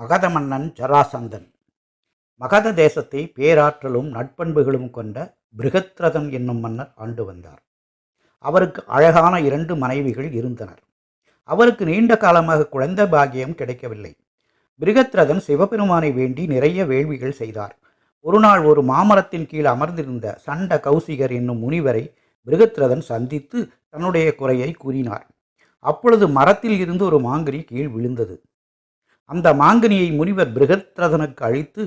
மகத மன்னன் ஜராசந்தன். மகத தேசத்தை பேராற்றலும் நட்பண்புகளும் கொண்ட பிருகத்ரதன் என்னும் மன்னர் ஆண்டு வந்தார். அவருக்கு அழகான இரண்டு மனைவிகள் இருந்தனர். அவருக்கு நீண்ட காலமாக குழந்தை பாகியம் கிடைக்கவில்லை. பிருகத்ரதன் சிவபெருமானை வேண்டி நிறைய வேள்விகள் செய்தார். ஒருநாள் ஒரு மாமரத்தின் கீழ் அமர்ந்திருந்த சண்ட கௌசிகர் என்னும் முனிவரை பிருகத்ரதன் சந்தித்து தன்னுடைய குறையை கூறினார். அப்பொழுது மரத்தில் இருந்து ஒரு மாங்கிரி கீழ் விழுந்தது. அந்த மாங்கனியை முனிவர் பிருகத்ரதனுக்கு அழித்து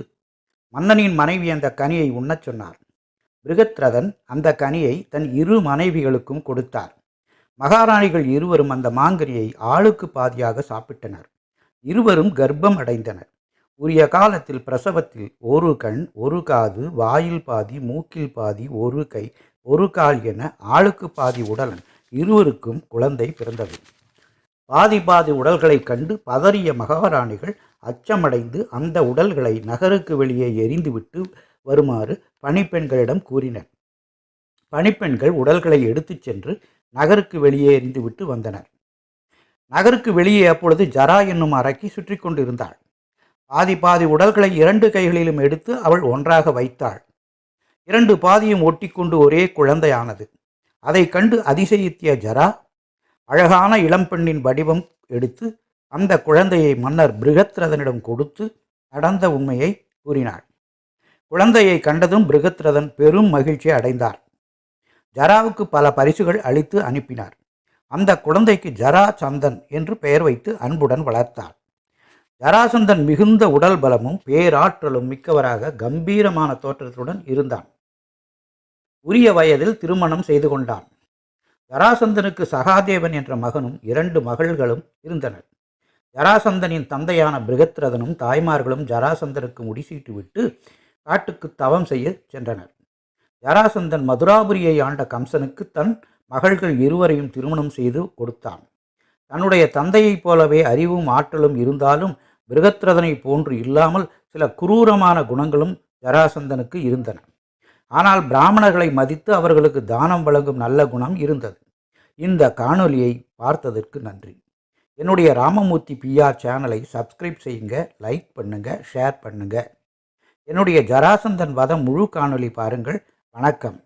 மன்னனின் மனைவி அந்த கனியை உண்ணச் சொன்னார். பிருகத்ரதன் அந்த கனியை தன் இரு மனைவிகளுக்கும் கொடுத்தார். மகாராணிகள் இருவரும் அந்த மாங்கனியை ஆளுக்கு பாதியாக சாப்பிட்டனர். இருவரும் கர்ப்பம் அடைந்தனர். உரிய காலத்தில் பிரசவத்தில் ஒரு கண் ஒரு காது வாயில் பாதி மூக்கில் பாதி ஒரு கை ஒரு கால் என ஆளுக்கு பாதி உடலன் இருவருக்கும் குழந்தை பிறந்தது. பாதி பாதி உடல்களைக் கண்டு பதறிய மகாராணிகள் அச்சமடைந்து அந்த உடல்களை நகருக்கு வெளியே எரிந்துவிட்டு வருமாறு பணிப்பெண்களிடம் கூறினர். பணிப்பெண்கள் உடல்களை எடுத்துச் சென்று நகருக்கு வெளியே எரிந்துவிட்டு வந்தனர். நகருக்கு வெளியே அப்பொழுது ஜரா என்னும் அரக்கி சுற்றி கொண்டிருந்தாள். பாதி பாதி உடல்களை இரண்டு கைகளிலும் எடுத்து அவள் ஒன்றாக வைத்தாள். இரண்டு பாதியும் ஒட்டிக்கொண்டு ஒரே குழந்தையானது. அதை கண்டு அதிசயித்திய ஜரா அழகான இளம்பெண்ணின் வடிவம் எடுத்து அந்த குழந்தையை மன்னர் பிருகத்ரதனிடம் கொடுத்து நடந்த உண்மையை கூறினாள். குழந்தையை கண்டதும் பிருகத்ரதன் பெரும் மகிழ்ச்சி அடைந்தார். ஜராவுக்கு பல பரிசுகள் அளித்து அனுப்பினார். அந்த குழந்தைக்கு ஜரா சந்தன் என்று பெயர் வைத்து அன்புடன் வளர்த்தார் ஜராசந்தன் மிகுந்த உடல் பலமும் பேராற்றலும் மிக்கவராக கம்பீரமான தோற்றத்துடன் இருந்தான். உரிய வயதில் திருமணம் செய்து கொண்டான். ஜராசந்தனுக்கு சகாதேவன் என்ற மகனும் இரண்டு மகள்களும் இருந்தனர். ஜராசந்தனின் தந்தையான பிருகத்ரதனும் தாய்மார்களும் ஜராசந்தனுக்கு முடிசீட்டு விட்டு காட்டுக்கு தவம் செய்ய சென்றனர். ஜராசந்தன் மதுராபுரியை ஆண்ட கம்சனுக்கு தன் மகள்கள் இருவரையும் திருமணம் செய்து கொடுத்தான். தன்னுடைய தந்தையைப் போலவே அறிவும் ஆற்றலும் இருந்தாலும் பிருகத்ரதனை போன்று இல்லாமல் சில குரூரமான குணங்களும் ஜராசந்தனுக்கு இருந்தன. ஆனால் பிராமணர்களை மதித்து அவர்களுக்கு தானம் வழங்கும் நல்ல குணம் இருந்தது. இந்த காணொலியை பார்த்ததற்கு நன்றி. என்னுடைய ராமமூர்த்தி பிஆர் சேனலை சப்ஸ்கிரைப் செய்யுங்க லைக் பண்ணுங்க ஷேர் பண்ணுங்க. என்னுடைய ஜராசந்தன் வதம் முழு காணொலி பாருங்கள். வணக்கம்.